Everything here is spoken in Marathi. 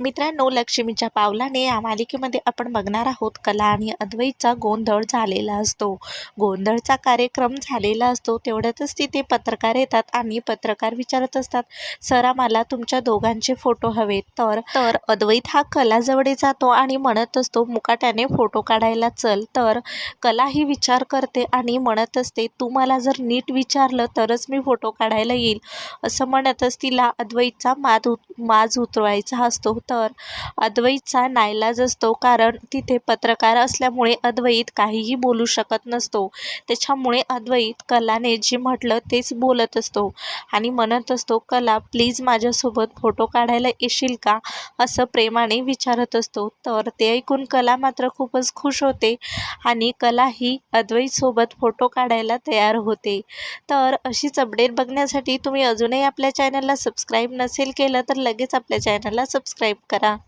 मित्रांनो लक्ष्मीच्या पावलाने या मालिकेमध्ये आपण बघणार आहोत कला आणि अद्वैतचा गोंधळ झालेला असतो. गोंधळचा कार्यक्रम झालेला असतो तेवढ्यातच तिथे पत्रकार येतात आणि पत्रकार विचारत असतात सर आम्हाला तुमच्या दोघांचे फोटो हवेत. तर तर अद्वैत हा कलाजवळ जातो आणि म्हणत असतो मुकाट्याने फोटो काढायला चल. तर कला ही विचार करते आणि म्हणत असते तू मला जर नीट विचारलं तरच मी फोटो काढायला येईल. असं म्हणतच तिला अद्वैतचा माद उत माज उतरवायचा असतो. तर अद्वैतचा नाईलाज असतो कारण तिथे पत्रकार असल्यामुळे अद्वैत काहीही बोलू शकत नसतो. त्याच्यामुळे अद्वैत कलाने जे म्हटलं तेच बोलत असतो आणि म्हणत असतो कला प्लीज माझ्यासोबत फोटो काढायला येशील का? असं प्रेमाने विचारत असतो. तर ते ऐकून कला मात्र खूपच खुश होते आणि कला ही अद्वैतसोबत फोटो काढायला तयार होते. तर अशीच अपडेट बघण्यासाठी तुम्ही अजूनही आपल्या चॅनलला सबस्क्राईब नसेल केलं तर लगेच आपल्या चॅनलला सबस्क्राईब सबस्क्राईब करा.